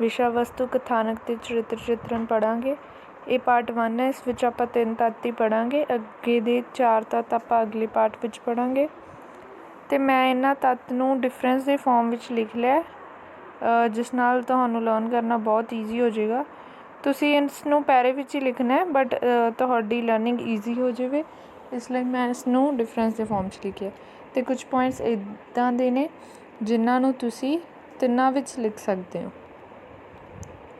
ਵਿਸ਼ਾ ਵਸਤੂ ਕਥਾਨਕ ਅਤੇ ਚਰਿੱਤਰ ਚਿੱਤਰਨ ਪੜ੍ਹਾਂਗੇ। ਇਹ ਪਾਰਟ 1 ਹੈ, ਇਸ ਵਿੱਚ ਆਪਾਂ ਤਿੰਨ ਤੱਤ ਹੀ ਪੜਾਂਗੇ ਅੱਗੇ ਦੇ ਚਾਰ ਤੱਤ ਆਪਾਂ ਅਗਲੇ ਪਾਰਟ ਵਿੱਚ ਪੜ੍ਹਾਂਗੇ। ਤੇ ਮੈਂ ਇਹਨਾਂ ਤੱਤ ਨੂੰ ਡਿਫਰੈਂਸ ਦੇ ਫਾਰਮ ਵਿੱਚ ਲਿਖ ਲਿਆ ਜਿਸ ਨਾਲ ਤੁਹਾਨੂੰ ਲਰਨ ਕਰਨਾ ਬਹੁਤ ਈਜ਼ੀ ਹੋ ਜਾਏਗਾ। ਤੁਸੀਂ ਇਸ ਨੂੰ ਪੈਰੇ ਵਿੱਚ ਹੀ ਲਿਖਣਾ ਹੈ ਬਟ ਤੁਹਾਡੀ ਲਰਨਿੰਗ ਈਜ਼ੀ ਹੋ ਜਾਵੇ। ਇਸ ਲਈ ਮੈਂ ਇਸ ਨੂੰ ਡਿਫਰੈਂਸ ਦੇ ਫਾਰਮ 'ਚ ਲਿਖਿਆ ਤੇ ਕੁਝ ਪੁਆਇੰਟਸ ਇਦਾਂ ਦੇ ਨੇ, ਜਿਨ੍ਹਾਂ ਨੂੰ ਤੁਸੀਂ ਤਿੰਨਾਂ ਵਿੱਚ ਲਿਖ ਸਕਦੇ ਹੋ।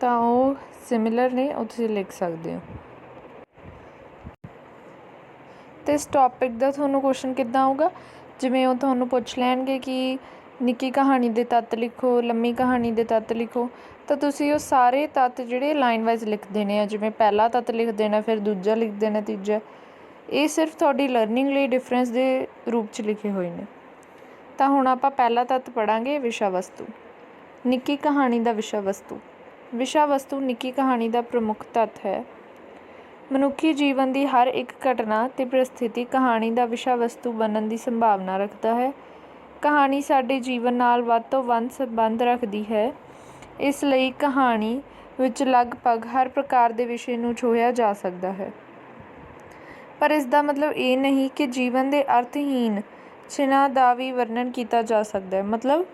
ਤਾਂ ਉਹ ਸਿਮਿਲਰ ਨੇ, ਉਹ ਤੁਸੀਂ ਲਿਖ ਸਕਦੇ ਹੋ। ਤੇ ਇਸ ਟੌਪਿਕ ਦਾ ਤੁਹਾਨੂੰ ਕੁਐਸਚਨ ਕਿੱਦਾਂ ਆਊਗਾ? ਜਿਵੇਂ ਉਹ ਤੁਹਾਨੂੰ ਪੁੱਛ ਲੈਣਗੇ ਕਿ ਨਿੱਕੀ ਕਹਾਣੀ ਦੇ ਤੱਤ ਲਿਖੋ, ਲੰਮੀ ਕਹਾਣੀ ਦੇ ਤੱਤ ਲਿਖੋ, ਤਾਂ ਤੁਸੀਂ ਉਹ ਸਾਰੇ ਤੱਤ ਜਿਹੜੇ ਲਾਈਨ ਵਾਈਜ਼ ਲਿਖ ਦੇਣੇ ਆ, ਜਿਵੇਂ ਪਹਿਲਾ ਤੱਤ ਲਿਖ ਦੇਣਾ ਫਿਰ ਦੂਜਾ ਲਿਖ ਦੇਣਾ ਤੀਜਾ, ਇਹ ਸਿਰਫ ਤੁਹਾਡੀ ਲਰਨਿੰਗ ਲਈ ਡਿਫਰੈਂਸ ਦੇ ਰੂਪ 'ਚ ਲਿਖੇ ਹੋਏ ਨੇ। ਤਾਂ ਹੁਣ ਆਪਾਂ ਪਹਿਲਾ ਤੱਤ ਪੜਾਂਗੇ ਵਿਸ਼ਾ ਵਸਤੂ। ਨਿੱਕੀ ਕਹਾਣੀ ਦਾ ਵਿਸ਼ਾ ਵਸਤੂ। ਵਿਸ਼ਾ ਵਸਤੂ ਨਿੱਕੀ ਕਹਾਣੀ ਦਾ ਪ੍ਰਮੁੱਖ ਤੱਤ ਹੈ। ਮਨੁੱਖੀ ਜੀਵਨ ਦੀ ਹਰ ਇੱਕ ਘਟਨਾ ਤੇ ਪ੍ਰਸਥਿਤੀ ਕਹਾਣੀ ਦਾ ਵਿਸ਼ਾ ਵਸਤੂ ਬਣਨ ਦੀ ਸੰਭਾਵਨਾ ਰੱਖਦਾ ਹੈ। ਕਹਾਣੀ ਸਾਡੇ ਜੀਵਨ ਨਾਲ ਵੱਧ ਤੋਂ ਵੱਧ ਸੰਬੰਧ ਰੱਖਦੀ ਹੈ। ਇਸ ਲਈ ਕਹਾਣੀ ਵਿੱਚ ਲਗਭਗ ਹਰ ਪ੍ਰਕਾਰ ਦੇ ਵਿਸ਼ੇ ਨੂੰ ਛੋਹਿਆ ਜਾ ਸਕਦਾ ਹੈ। ਪਰ ਇਸ ਦਾ ਮਤਲਬ ਇਹ ਨਹੀਂ ਕਿ ਜੀਵਨ ਦੇ ਅਰਥਹੀਨ ਛਿਨਾਂ ਦਾ ਵੀ ਵਰਣਨ ਕੀਤਾ ਜਾ ਸਕਦਾ ਹੈ। ਮਤਲਬ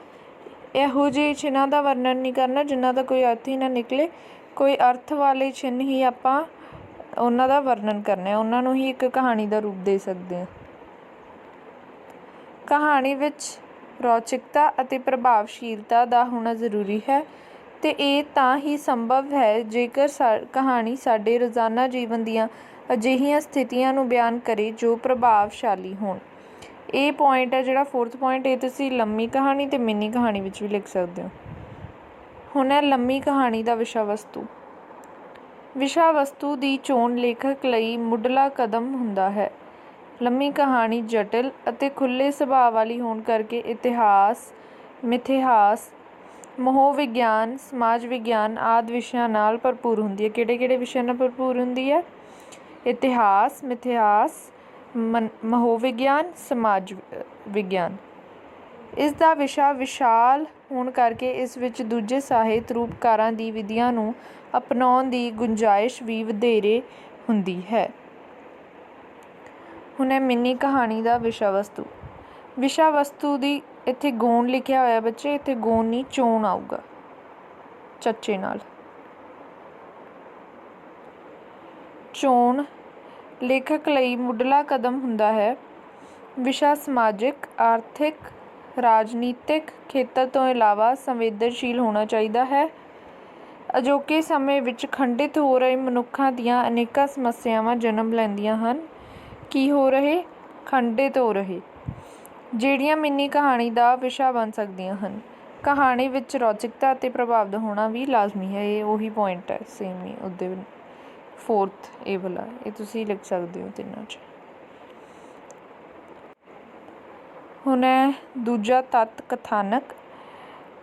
ਇਹੋ ਜਿਹੇ ਛਿਨਾਂ ਦਾ ਵਰਣਨ ਨਹੀਂ ਕਰਨਾ ਜਿਨ੍ਹਾਂ ਦਾ ਕੋਈ ਅਰਥ ਹੀ ਨਾ ਨਿਕਲੇ। ਕੋਈ ਅਰਥ ਵਾਲੇ ਚਿੰਨ੍ਹ ਹੀ ਆਪਾਂ ਉਹਨਾਂ ਦਾ ਵਰਣਨ ਕਰਨਾ ਹੈ। ਉਹਨਾਂ ਨੂੰ ਹੀ ਇੱਕ ਕਹਾਣੀ ਦਾ ਰੂਪ ਦੇ ਸਕਦੇ ਹਾਂ। ਕਹਾਣੀ ਵਿੱਚ ਰੌਚਕਤਾ ਅਤੇ ਪ੍ਰਭਾਵਸ਼ੀਲਤਾ ਦਾ ਹੋਣਾ ਜ਼ਰੂਰੀ ਹੈ ਤੇ ਇਹ ਤਾਂ ਹੀ ਸੰਭਵ ਹੈ ਜੇਕਰ ਸਾ- ਕਹਾਣੀ ਸਾਡੇ ਰੋਜ਼ਾਨਾ ਜੀਵਨ ਦੀਆਂ ਅਜਿਹੀਆਂ ਸਥਿਤੀਆਂ ਨੂੰ ਬਿਆਨ ਕਰੇ ਜੋ ਪ੍ਰਭਾਵਸ਼ਾਲੀ ਹੋਣ। ਇਹ ਪੁਆਇੰਟ ਹੈ ਜਿਹੜਾ ਫੋਰਥ ਪੁਆਇੰਟ ਇਹ ਤੁਸੀਂ ਲੰਮੀ ਕਹਾਣੀ ਤੇ ਮਿੰਨੀ ਕਹਾਣੀ ਵਿੱਚ ਵੀ ਲਿਖ ਸਕਦੇ ਹੋ। ਹੁਣ ਹੈ ਲੰਮੀ ਕਹਾਣੀ ਦਾ ਵਿਸ਼ਾ ਵਸਤੂ ਵਿਸ਼ਾ ਵਸਤੂ ਦੀ ਚੋਣ ਲੇਖਕ ਲਈ ਮੁੱਢਲਾ ਕਦਮ ਹੁੰਦਾ ਹੈ। ਲੰਮੀ ਕਹਾਣੀ ਜਟਿਲ ਅਤੇ ਖੁੱਲੇ ਸੁਭਾਅ ਵਾਲੀ ਹੋਣ ਕਰਕੇ ਇਤਿਹਾਸ, ਮਿਥਿਹਾਸ ਮਹੋ ਵਿਗਿਆਨ ਸਮਾਜ ਵਿਗਿਆਨ ਆਦਿ ਵਿਸ਼ਿਆਂ ਨਾਲ ਭਰਪੂਰ ਹੁੰਦੀ ਹੈ। ਕਿਹੜੇ ਕਿਹੜੇ ਵਿਸ਼ਿਆਂ ਨਾਲ ਭਰਪੂਰ ਹੁੰਦੀ ਹੈ? ਇਤਿਹਾਸ, ਮਿਥਿਹਾਸ ਮਨ- ਮਹੋ ਸਮਾਜ, ਵਿਗਿਆਨ। ਇਸ ਦਾ ਵਿਸ਼ਾ ਵਿਸ਼ਾਲ ਹੋਣ ਕਰਕੇ ਇਸ ਵਿੱਚ ਦੂਜੇ ਸਾਹਿਤ ਰੂਪਕਾਰਾਂ ਦੀ ਵਿਧੀਆਂ ਨੂੰ ਅਪਣਾਉਣ ਦੀ ਗੁੰਜਾਇਸ਼ ਵੀ ਵਧੇਰੇ ਹੁੰਦੀ ਹੈ। ਹੁਣ ਹੈ ਮਿੰਨੀ ਕਹਾਣੀ ਦਾ ਵਿਸ਼ਾ ਵਸਤੂ। ਵਿਸ਼ਾ ਵਸਤੂ ਦੀ ਇੱਥੇ ਗੋਣ ਲਿਖਿਆ ਹੋਇਆ ਬੱਚੇ, ਇੱਥੇ ਗੋਣ ਨਹੀਂ ਚੋਣ ਆਊਗਾ, ਚੱਚੇ ਨਾਲ। ਚੋਣ ਲੇਖਕ ਲਈ ਮੁੱਢਲਾ ਕਦਮ ਹੁੰਦਾ ਹੈ। ਵਿਸ਼ਾ ਸਮਾਜਿਕ, ਆਰਥਿਕ, ਰਾਜਨੀਤਿਕ ਖੇਤਰ ਤੋਂ ਇਲਾਵਾ ਸੰਵੇਦਨਸ਼ੀਲ ਹੋਣਾ ਚਾਹੀਦਾ ਹੈ। ਅਜੋਕੇ ਸਮੇਂ ਵਿੱਚ ਖੰਡਿਤ ਹੋ ਰਹੇ ਮਨੁੱਖਾਂ ਦੀਆਂ ਅਨੇਕਾਂ ਸਮੱਸਿਆਵਾਂ ਜਨਮ ਲੈਂਦੀਆਂ ਹਨ। ਕੀ ਹੋ ਰਹੇ? ਖੰਡਿਤ ਹੋ ਰਹੇ। ਜਿਹੜੀਆਂ ਮਿੰਨੀ ਕਹਾਣੀ ਦਾ ਵਿਸ਼ਾ ਬਣ ਸਕਦੀਆਂ ਹਨ। ਕਹਾਣੀ ਵਿੱਚ ਰੌਚਕਤਾ ਅਤੇ ਪ੍ਰਭਾਵ ਦਾ ਹੋਣਾ ਵੀ ਲਾਜ਼ਮੀ ਹੈ। ਇਹ ਉਹੀ ਪੁਆਇੰਟ ਹੈ, ਸੇਮ ਹੀ ਉਹਦੇ ਫੋਰਥ ਇਹ ਵਾਲਾ। ਇਹ ਤੁਸੀਂ ਲਿਖ ਸਕਦੇ ਹੋ ਤਿੰਨਾਂ 'ਚ। ਹੁਣ ਹੈ ਦੂਜਾ ਤੱਤ ਕਥਾਨਕ।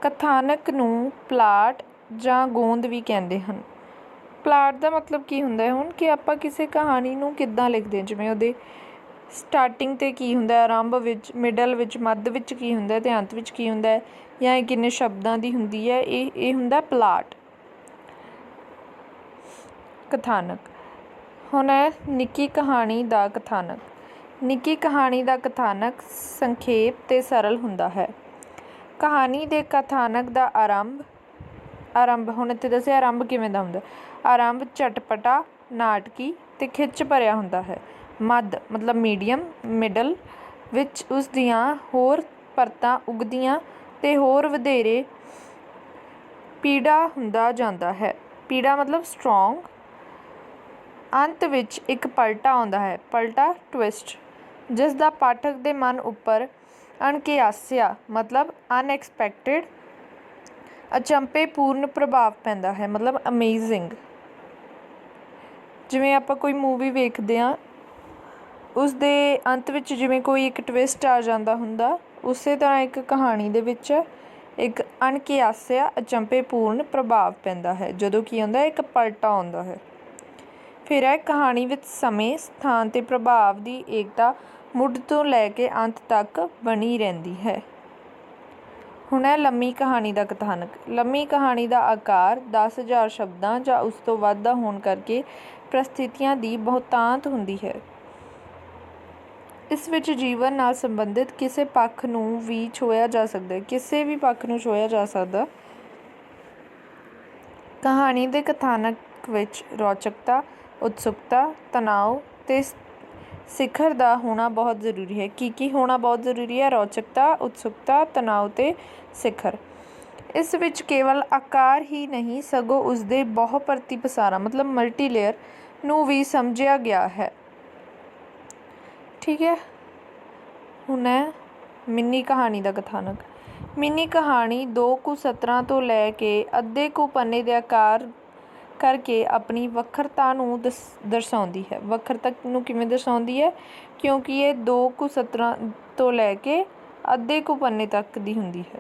ਕਥਾਨਕ ਨੂੰ ਪਲਾਟ ਜਾਂ ਗੋਂਦ ਵੀ ਕਹਿੰਦੇ ਹਨ। ਪਲਾਟ ਦਾ ਮਤਲਬ ਕੀ ਹੁੰਦਾ ਹੈ ਹੁਣ? ਕਿ ਆਪਾਂ ਕਿਸੇ ਕਹਾਣੀ ਨੂੰ ਕਿੱਦਾਂ ਲਿਖਦੇ ਹਾਂ? ਜਿਵੇਂ ਉਹਦੇ ਸਟਾਰਟਿੰਗ ਤੇ ਕੀ ਹੁੰਦਾ ਹੈ? ਆਰੰਭ ਵਿੱਚ ਮਿਡਲ ਵਿੱਚ, ਮੱਧ ਵਿੱਚ ਕੀ ਹੁੰਦਾ ਹੈ? ਤੇ ਅੰਤ ਵਿੱਚ ਕੀ ਹੁੰਦਾ ਹੈ? ਜਾਂ ਇਹ ਕਿੰਨੇ ਸ਼ਬਦਾਂ ਦੀ ਹੁੰਦੀ ਹੈ? ਇਹ ਇਹ ਹੁੰਦਾ ਪਲਾਟ। ਕਥਾਨਕ। ਹੁਣ ਹੈ ਨਿੱਕੀ ਕਹਾਣੀ ਦਾ ਕਥਾਨਕ। ਨਿੱਕੀ ਕਹਾਣੀ ਦਾ ਕਥਾਨਕ ਸੰਖੇਪ ਤੇ ਸਰਲ ਹੁੰਦਾ ਹੈ। ਕਹਾਣੀ ਦੇ ਕਥਾਨਕ ਦਾ ਆਰੰਭ ਆਰੰਭ, ਹੁਣ ਇੱਥੇ ਦੱਸਿਆ ਆਰੰਭ ਕਿਵੇਂ ਦਾ ਹੁੰਦਾ? ਆਰੰਭ ਚਟਪਟਾ, ਨਾਟਕੀ ਤੇ ਖਿੱਚ ਭਰਿਆ ਹੁੰਦਾ ਹੈ। ਮੱਧ, ਮਤਲਬ ਮੀਡੀਅਮ, ਮਿਡਲ ਵਿੱਚ ਉਸ ਦੀਆਂ ਹੋਰ ਪਰਤਾਂ ਉਗਦੀਆਂ ਤੇ ਹੋਰ ਵਧੇਰੇ ਪੀੜਾ ਹੁੰਦਾ ਜਾਂਦਾ ਹੈ। ਪੀੜਾ ਮਤਲਬ ਸਟਰੋਂਗ ਅੰਤ ਵਿੱਚ ਇੱਕ ਪਲਟਾ ਆਉਂਦਾ ਹੈ, ਪਲਟਾ ਟਵਿਸਟ ਜਿਸ ਦਾ ਪਾਠਕ ਦੇ ਮਨ ਉੱਪਰ ਅਣਕਿਆਸਿਆ, ਮਤਲਬ ਅਨਐਕਸਪੈਕਟਿਡ ਅਚੰਪੇ ਪੂਰਨ ਪ੍ਰਭਾਵ ਪੈਂਦਾ ਹੈ, ਮਤਲਬ ਅਮੇਜ਼ਿੰਗ ਜਿਵੇਂ ਆਪਾਂ ਕੋਈ ਮੂਵੀ ਵੇਖਦੇ ਹਾਂ ਉਸ ਦੇ ਅੰਤ ਵਿੱਚ ਜਿਵੇਂ ਕੋਈ ਇੱਕ ਟਵਿਸਟ ਆ ਜਾਂਦਾ ਹੁੰਦਾ, ਉਸੇ ਤਰ੍ਹਾਂ ਇੱਕ ਕਹਾਣੀ ਦੇ ਵਿੱਚ ਇੱਕ ਅਣਕਿਆਸਿਆ ਅਚੰਭੇਪੂਰਨ ਪ੍ਰਭਾਵ ਪੈਂਦਾ ਹੈ, ਜਦੋਂ ਕੀ ਹੁੰਦਾ ਇੱਕ ਪਲਟਾ ਆਉਂਦਾ ਹੈ। ਫਿਰ ਇਹ ਕਹਾਣੀ ਵਿੱਚ ਸਮੇਂ, ਸਥਾਨ ਤੇ ਪ੍ਰਭਾਵ ਦੀ ਏਕਤਾ ਮੁੱਢ ਤੋਂ ਲੈ ਕੇ ਅੰਤ ਤੱਕ ਬਣੀ ਰਹਿੰਦੀ ਹੈ। ਹੁਣ ਹੈ ਲੰਮੀ ਕਹਾਣੀ ਦਾ ਕਥਾਨਕ ਲੰਮੀ ਕਹਾਣੀ ਦਾ ਆਕਾਰ 10000 ਸ਼ਬਦਾਂ ਜਾਂ ਉਸ ਤੋਂ ਵੱਧ ਦਾ ਹੋਣ ਕਰਕੇ ਪ੍ਰਸਥਿਤੀਆਂ ਦੀ ਬਹੁਤਾਂਤ ਹੁੰਦੀ ਹੈ। ਇਸ ਵਿੱਚ ਜੀਵਨ ਨਾਲ ਸੰਬੰਧਿਤ ਕਿਸੇ ਪੱਖ ਨੂੰ ਵੀ ਛੋਇਆ ਜਾ ਸਕਦਾ ਹੈ ਕਿਸੇ ਵੀ ਪੱਖ ਨੂੰ ਛੋਇਆ ਜਾ ਸਕਦਾ। ਕਹਾਣੀ ਦੇ ਕਥਾਨਕ ਵਿੱਚ ਰੌਚਕਤਾ ਉਤਸੁਕਤਾ ਤਣਾਅ ਅਤੇ ਸਿਖਰ ਦਾ ਹੋਣਾ ਬਹੁਤ ਜ਼ਰੂਰੀ ਹੈ। ਕੀ ਕੀ ਹੋਣਾ ਬਹੁਤ ਜ਼ਰੂਰੀ ਹੈ? ਰੌਚਕਤਾ, ਉਤਸੁਕਤਾ ਤਨਾਓ ਅਤੇ ਸਿਖਰ। ਇਸ ਵਿੱਚ ਕੇਵਲ ਆਕਾਰ ਹੀ ਨਹੀਂ, ਸਗੋਂ ਉਸਦੇ ਬਹੁਪਰਤੀ ਪਸਾਰਾ, ਮਤਲਬ ਮਲਟੀ ਲੇਅਰ ਨੂੰ ਵੀ ਸਮਝਿਆ ਗਿਆ ਹੈ। ਠੀਕ ਹੈ? ਹੁਣ ਹੈ ਮਿੰਨੀ ਕਹਾਣੀ ਦਾ ਕਥਾਨਕ। ਮਿੰਨੀ ਕਹਾਣੀ ਦੋ ਕੁ ਸਤਰਾਂ ਤੋਂ ਲੈ ਕੇ ਅੱਧੇ ਕੁ ਪੰਨੇ ਦੇ ਆਕਾਰ ਕਰਕੇ ਆਪਣੀ ਵੱਖਰਤਾ ਨੂੰ ਦਸ- ਦਰਸਾਉਂਦੀ ਹੈ। ਵੱਖਰਤਾ ਨੂੰ ਕਿਵੇਂ ਦਰਸਾਉਂਦੀ ਹੈ? ਕਿਉਂਕਿ ਇਹ ਦੋ ਕੁ ਸਤਰਾਂ ਤੋਂ ਲੈ ਕੇ ਅੱਧੇ ਕੁ ਪੰਨੇ ਤੱਕ ਦੀ ਹੁੰਦੀ ਹੈ।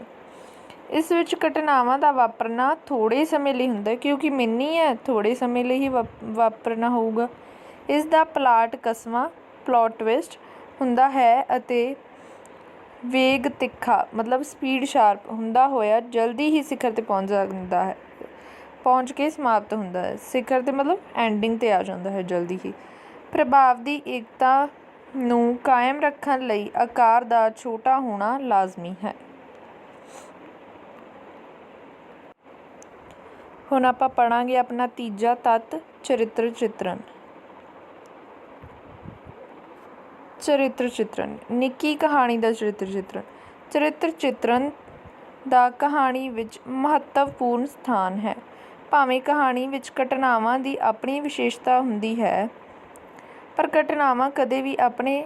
ਇਸ ਵਿੱਚ ਘਟਨਾਵਾਂ ਦਾ ਵਾਪਰਨਾ ਥੋੜੇ ਸਮੇਂ ਲਈ ਹੁੰਦਾ ਹੈ, ਕਿਉਂਕਿ ਮਿੰਨੀ ਹੈ ਥੋੜੇ ਸਮੇਂ ਲਈ ਹੀ ਵਾਪ- ਵਾਪਰਨਾ ਹੋਊਗਾ। ਇਸ ਦਾ ਪਲਾਟ ਕਸਵਾਂ ਪਲਾਟ ਟਵਿਸਟ ਹੁੰਦਾ ਹੈ ਅਤੇ ਵੇਗ ਤਿੱਖਾ, ਮਤਲਬ ਸਪੀਡ ਸ਼ਾਰਪ ਹੁੰਦਾ ਹੋਇਆ ਜਲਦੀ ਹੀ ਸਿਖਰ ਤੇ ਪਹੁੰਚ ਜਾਂਦਾ ਹੈ। ਪਹੁੰਚ ਕੇ ਸਮਾਪਤ ਹੁੰਦਾ ਹੈ। ਸਿਖਰ ਤੇ ਮਤਲਬ ਐਂਡਿੰਗ ਤੇ ਆ ਜਾਂਦਾ ਹੈ ਜਲਦੀ ਹੀ। ਪ੍ਰਭਾਵ ਦੀ ਏਕਤਾ ਨੂੰ ਕਾਇਮ ਰੱਖਣ ਲਈ ਆਕਾਰ ਦਾ ਛੋਟਾ ਹੋਣਾ ਲਾਜ਼ਮੀ ਹੈ। ਹੁਣ ਆਪਾਂ ਪੜਾਂਗੇ ਆਪਣਾ ਤੀਜਾ ਤੱਤ, ਚਰਿੱਤਰ ਚਿੱਤਰਨ। ਚਰਿੱਤਰ ਚਿੱਤਰਨ, ਨਿੱਕੀ ਕਹਾਣੀ ਦਾ ਚਰਿੱਤਰ ਚਿੱਤਰਨ। ਚਰਿੱਤਰ ਚਿੱਤਰਨ ਦਾ ਕਹਾਣੀ ਵਿੱਚ ਮਹੱਤਵਪੂਰਨ ਸਥਾਨ ਹੈ। ਭਾਵੇਂ ਕਹਾਣੀ ਵਿੱਚ ਘਟਨਾਵਾਂ ਦੀ ਆਪਣੀ ਵਿਸ਼ੇਸ਼ਤਾ ਹੁੰਦੀ ਹੈ, ਪਰ ਘਟਨਾਵਾਂ ਕਦੇ ਵੀ ਆਪਣੇ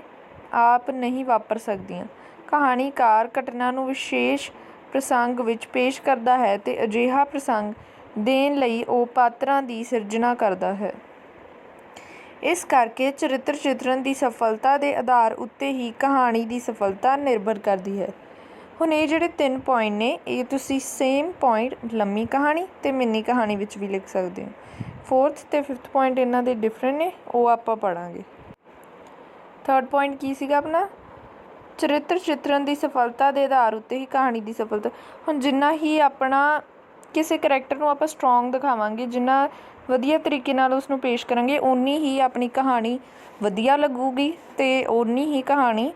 ਆਪ ਨਹੀਂ ਵਾਪਰ ਸਕਦੀਆਂ। ਕਹਾਣੀਕਾਰ ਘਟਨਾ ਨੂੰ ਵਿਸ਼ੇਸ਼ ਪ੍ਰਸੰਗ ਵਿੱਚ ਪੇਸ਼ ਕਰਦਾ ਹੈ ਤੇ ਅਜਿਹਾ ਪ੍ਰਸੰਗ ਦੇਣ ਲਈ ਉਹ ਪਾਤਰਾਂ ਦੀ ਸਿਰਜਣਾ ਕਰਦਾ ਹੈ। ਇਸ ਕਰਕੇ ਚਰਿੱਤਰ ਚਿੱਤਰਨ ਦੀ ਸਫਲਤਾ ਦੇ ਆਧਾਰ ਉੱਤੇ ਹੀ ਕਹਾਣੀ ਦੀ ਸਫਲਤਾ ਨਿਰਭਰ ਕਰਦੀ ਹੈ। ਹੁਣ ਇਹ ਜਿਹੜੇ ਤਿੰਨ ਪੁਆਇੰਟ ਨੇ, ਇਹ ਤੁਸੀਂ ਸੇਮ ਪੁਆਇੰਟ ਲੰਮੀ ਕਹਾਣੀ ਤੇ ਮਿੰਨੀ ਕਹਾਣੀ ਵਿੱਚ ਵੀ ਲਿਖ ਸਕਦੇ ਹੋ। ਫੋਰਥ ਤੇ ਫਿਫਥ ਪੁਆਇੰਟ ਇਹਨਾਂ ਦੇ ਡਿਫਰੈਂਟ ਨੇ, ਉਹ ਆਪਾਂ ਪੜਾਂਗੇ ਥਰਡ ਪੁਆਇੰਟ ਕੀ ਸੀਗਾ ਆਪਣਾ? ਚਰਿੱਤਰ ਚਿੱਤਰਨ ਦੀ ਸਫਲਤਾ ਦੇ ਆਧਾਰ ਉੱਤੇ ਹੀ ਕਹਾਣੀ ਦੀ ਸਫਲਤਾ। ਹੁਣ ਜਿੰਨਾ ਹੀ ਆਪਣਾ ਕਿਸੇ ਕਰੈਕਟਰ ਨੂੰ ਆਪਾਂ ਸਟਰੋਂਗ ਦਿਖਾਵਾਂਗੇ, ਜਿੰਨਾ ਵਧੀਆ ਤਰੀਕੇ ਨਾਲ ਉਸ ਨੂੰ ਪੇਸ਼ ਕਰਾਂਗੇ, ਓਨੀ ਹੀ ਆਪਣੀ ਕਹਾਣੀ ਵਧੀਆ ਲੱਗੂਗੀ ਤੇ ਓਨੀ ਹੀ ਕਹਾਣੀ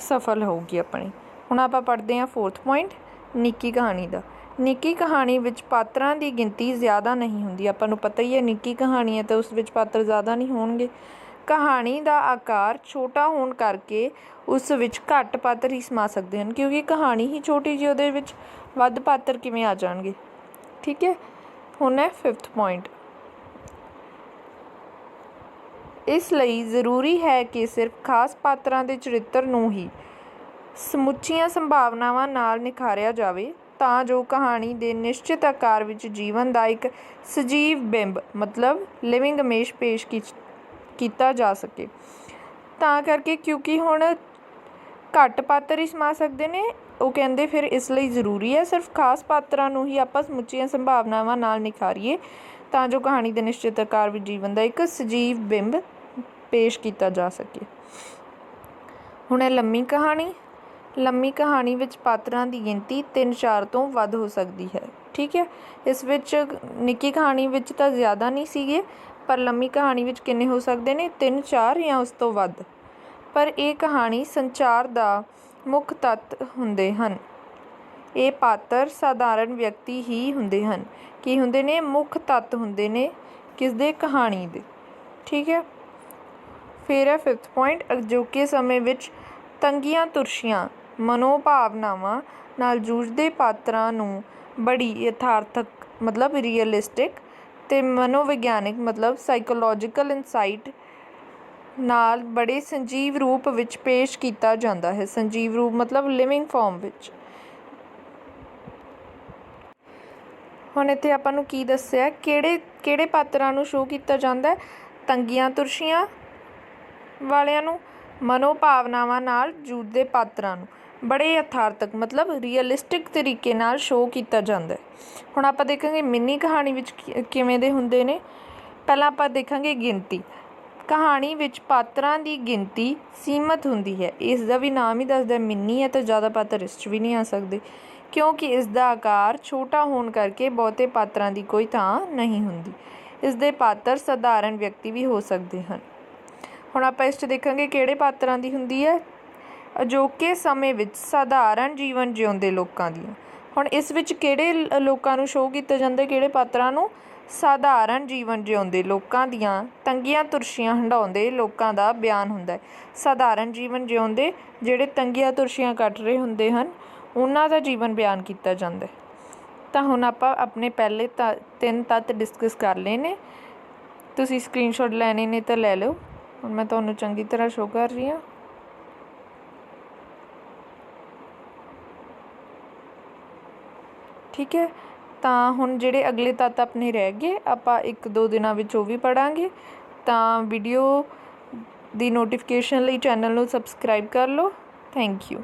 ਸਫਲ ਹੋਊਗੀ ਆਪਣੀ। ਹੁਣ ਆਪਾਂ ਪੜ੍ਹਦੇ ਹਾਂ ਫੋਰਥ ਪੁਆਇੰਟ ਨਿੱਕੀ ਕਹਾਣੀ ਦਾ। ਨਿੱਕੀ ਕਹਾਣੀ ਵਿੱਚ ਪਾਤਰਾਂ ਦੀ ਗਿਣਤੀ ਜ਼ਿਆਦਾ ਨਹੀਂ ਹੁੰਦੀ। ਆਪਾਂ ਨੂੰ ਪਤਾ ਹੀ ਹੈ ਨਿੱਕੀ ਕਹਾਣੀ ਹੈ ਤਾਂ ਉਸ ਵਿੱਚ ਪਾਤਰ ਜ਼ਿਆਦਾ ਨਹੀਂ ਹੋਣਗੇ। ਕਹਾਣੀ ਦਾ ਆਕਾਰ ਛੋਟਾ ਹੋਣ ਕਰਕੇ ਉਸ ਵਿੱਚ ਘੱਟ ਪਾਤਰ ਹੀ ਸਮਾ ਸਕਦੇ ਹਨ, ਕਿਉਂਕਿ ਕਹਾਣੀ ਹੀ ਛੋਟੀ ਜਿਹੀ ਉਹਦੇ ਵਿੱਚ ਵੱਧ ਪਾਤਰ ਕਿਵੇਂ ਆ ਜਾਣਗੇ। ਠੀਕ ਹੈ? ਹੁਣ ਹੈ ਫਿਫਥ ਪੁਆਇੰਟ ਇਸ ਲਈ ਜ਼ਰੂਰੀ ਹੈ ਕਿ ਸਿਰਫ ਖਾਸ ਪਾਤਰਾਂ ਦੇ ਚਰਿੱਤਰ ਨੂੰ ਹੀ ਸਮੁੱਚੀਆਂ ਸੰਭਾਵਨਾਵਾਂ ਨਾਲ ਨਿਖਾਰਿਆ ਜਾਵੇ, ਤਾਂ ਜੋ ਕਹਾਣੀ ਦੇ ਨਿਸ਼ਚਿਤ ਆਕਾਰ ਵਿੱਚ ਜੀਵਨ ਦਾ ਇੱਕ ਸਜੀਵ ਬਿੰਬ, ਮਤਲਬ ਲਿਵਿੰਗ ਇਮੇਜ ਪੇਸ਼ ਕੀਤਾ ਜਾ ਸਕੇ। ਤਾਂ ਕਰਕੇ ਕਿਉਂਕਿ ਹੁਣ ਘੱਟ ਪਾਤਰ ਹੀ ਸਮਾ ਸਕਦੇ ਨੇ, ਉਹ ਕਹਿੰਦੇ ਫਿਰ ਇਸ ਲਈ ਜ਼ਰੂਰੀ ਹੈ ਸਿਰਫ ਖਾਸ ਪਾਤਰਾਂ ਨੂੰ ਹੀ ਆਪਾਂ ਸਮੁੱਚੀਆਂ ਸੰਭਾਵਨਾਵਾਂ ਨਾਲ ਨਿਖਾਰੀਏ, ਤਾਂ ਜੋ ਕਹਾਣੀ ਦੇ ਨਿਸ਼ਚਿਤ ਆਕਾਰ ਵਿੱਚ ਜੀਵਨ ਦਾ ਇੱਕ ਸਜੀਵ ਬਿੰਬ ਪੇਸ਼ ਕੀਤਾ ਜਾ ਸਕੇ। ਹੁਣ ਹੈ ਲੰਮੀ ਕਹਾਣੀ ਲੰਮੀ ਕਹਾਣੀ ਵਿੱਚ ਪਾਤਰਾਂ ਦੀ ਗਿਣਤੀ 3-4 ਤੋਂ ਵੱਧ ਹੋ ਸਕਦੀ ਹੈ। ਠੀਕ ਹੈ? ਇਸ ਵਿੱਚ ਨਿੱਕੀ ਕਹਾਣੀ ਵਿੱਚ ਤਾਂ ਜ਼ਿਆਦਾ ਨਹੀਂ ਸੀਗੇ, ਪਰ ਲੰਮੀ ਕਹਾਣੀ ਵਿੱਚ ਕਿੰਨੇ ਹੋ ਸਕਦੇ ਨੇ? 3-4 ਜਾਂ ਉਸ ਤੋਂ ਵੱਧ? ਪਰ ਇਹ ਕਹਾਣੀ ਸੰਚਾਰ ਦਾ ਮੁੱਖ ਤੱਤ ਹੁੰਦੇ ਹਨ। ਇਹ ਪਾਤਰ ਸਾਧਾਰਨ ਵਿਅਕਤੀ ਹੀ ਹੁੰਦੇ ਹਨ। ਕੀ ਹੁੰਦੇ ਨੇ? ਮੁੱਖ ਤੱਤ ਹੁੰਦੇ ਨੇ ਕਿਸ ਦੇ ਕਹਾਣੀ ਦੇ। ਠੀਕ ਹੈ? ਫਿਰ ਹੈ ਫਿਫਥ ਪੁਆਇੰਟ ਅਜੋਕੇ ਸਮੇਂ ਵਿੱਚ ਤੰਗੀਆਂ ਤੁਰਸ਼ੀਆਂ ਮਨੋਭਾਵਨਾਵਾਂ ਨਾਲ ਜੂਝਦੇ ਪਾਤਰਾਂ ਨੂੰ ਬੜੀ ਯਥਾਰਥਕ, ਮਤਲਬ ਰੀਅਲਿਸਟਿਕ ਅਤੇ ਮਨੋਵਿਗਿਆਨਿਕ, ਮਤਲਬ ਸਾਈਕੋਲੋਜੀਕਲ ਇਨਸਾਈਟ ਨਾਲ ਬੜੇ ਸੰਜੀਵ ਰੂਪ ਵਿੱਚ ਪੇਸ਼ ਕੀਤਾ ਜਾਂਦਾ ਹੈ। ਸੰਜੀਵ ਰੂਪ, ਮਤਲਬ ਲਿਵਿੰਗ ਫਾਰਮ ਵਿੱਚ। ਹੁਣ ਇੱਥੇ ਆਪਾਂ ਨੂੰ ਕੀ ਦੱਸਿਆ? ਕਿਹੜੇ ਕਿਹੜੇ ਪਾਤਰਾਂ ਨੂੰ ਸ਼ੋਅ ਕੀਤਾ ਜਾਂਦਾ ਹੈ? ਤੰਗੀਆਂ ਤੁਰਸ਼ੀਆਂ ਵਾਲਿਆਂ ਨੂੰ, ਮਨੋਭਾਵਨਾਵਾਂ ਨਾਲ ਜੂਝਦੇ ਪਾਤਰਾਂ ਨੂੰ। ਬੜੇ ਯਥਾਰਥਕ, ਮਤਲਬ ਰੀਅਲਿਸਟਿਕ ਤਰੀਕੇ ਨਾਲ ਸ਼ੋਅ ਕੀਤਾ ਜਾਂਦਾ ਹੈ। ਹੁਣ ਆਪਾਂ ਦੇਖਾਂਗੇ ਮਿੰਨੀ ਕਹਾਣੀ ਵਿੱਚ ਕਿ- ਕਿਵੇਂ ਦੇ ਹੁੰਦੇ ਨੇ। ਪਹਿਲਾਂ ਆਪਾਂ ਦੇਖਾਂਗੇ ਗਿਣਤੀ। ਕਹਾਣੀ ਵਿੱਚ ਪਾਤਰਾਂ ਦੀ ਗਿਣਤੀ ਸੀਮਤ ਹੁੰਦੀ ਹੈ। ਇਸ ਦਾ ਵੀ ਨਾਮ ਹੀ ਦੱਸਦਾ ਮਿੰਨੀ ਹੈ ਤਾਂ ਜ਼ਿਆਦਾ ਪਾਤਰ ਇਸ 'ਚ ਵੀ ਨਹੀਂ ਆ ਸਕਦੇ। ਕਿਉਂਕਿ ਇਸ ਦਾ ਆਕਾਰ ਛੋਟਾ ਹੋਣ ਕਰਕੇ ਬਹੁਤੇ ਪਾਤਰਾਂ ਦੀ ਕੋਈ ਥਾਂ ਨਹੀਂ ਹੁੰਦੀ। ਇਸ ਦੇ ਪਾਤਰ ਸਧਾਰਨ ਵਿਅਕਤੀ ਵੀ ਹੋ ਸਕਦੇ ਹਨ। ਹੁਣ ਆਪਾਂ ਇਸ 'ਚ ਦੇਖਾਂਗੇ ਕਿਹੜੇ ਪਾਤਰਾਂ ਦੀ ਹੁੰਦੀ ਹੈ? ਅਜੋਕੇ ਸਮੇਂ ਵਿੱਚ ਸਾਧਾਰਨ ਜੀਵਨ ਜਿਉਂਦੇ ਲੋਕਾਂ ਦੀਆਂ। ਹੁਣ ਇਸ ਵਿੱਚ ਕਿਹੜੇ ਲੋਕਾਂ ਨੂੰ ਸ਼ੋਅ ਕੀਤਾ ਜਾਂਦਾ, ਕਿਹੜੇ ਪਾਤਰਾਂ ਨੂੰ ਸਾਧਾਰਨ ਜੀਵਨ ਜਿਉਂਦੇ ਲੋਕਾਂ ਦੀਆਂ ਤੰਗੀਆਂ ਤੁਰਸ਼ੀਆਂ ਹੰਡਾਉਂਦੇ ਲੋਕਾਂ ਦਾ ਬਿਆਨ ਹੁੰਦਾ ਸਾਧਾਰਨ ਜੀਵਨ ਜਿਉਂਦੇ ਜਿਹੜੇ ਤੰਗੀਆਂ ਤੁਰਸ਼ੀਆਂ ਕੱਟ ਰਹੇ ਹੁੰਦੇ ਹਨ, ਉਹਨਾਂ ਦਾ ਜੀਵਨ ਬਿਆਨ ਕੀਤਾ ਜਾਂਦਾ ਤਾਂ ਹੁਣ ਆਪਾਂ ਆਪਣੇ ਪਹਿਲੇ ਤ, ਤਿੰਨ ਤੱਤ ਡਿਸਕਸ ਕਰ ਲਏ ਨੇ। ਤੁਸੀਂ ਸਕਰੀਨਸ਼ਾਟ ਲੈਣੇ ਨੇ ਤਾਂ ਲੈ ਲਓ। ਹੁਣ ਮੈਂ ਤੁਹਾਨੂੰ ਚੰਗੀ ਤਰ੍ਹਾਂ ਸ਼ੋਅ ਕਰ ਰਹੀ ਹਾਂ। ਠੀਕ ਹੈ? ਤਾਂ ਹੁਣ ਜਿਹੜੇ ਅਗਲੇ ਤੱਤ ਆਪਣੇ ਰਹਿ ਗਏ, ਆਪਾਂ ਇੱਕ ਦੋ ਦਿਨਾਂ ਵਿੱਚ ਉਹ ਵੀ ਪੜਾਂਗੇ ਤਾਂ ਵੀਡੀਓ ਦੀ ਨੋਟੀਫਿਕੇਸ਼ਨ ਲਈ ਚੈਨਲ ਨੂੰ ਸਬਸਕ੍ਰਾਈਬ ਕਰ ਲਓ। Thank you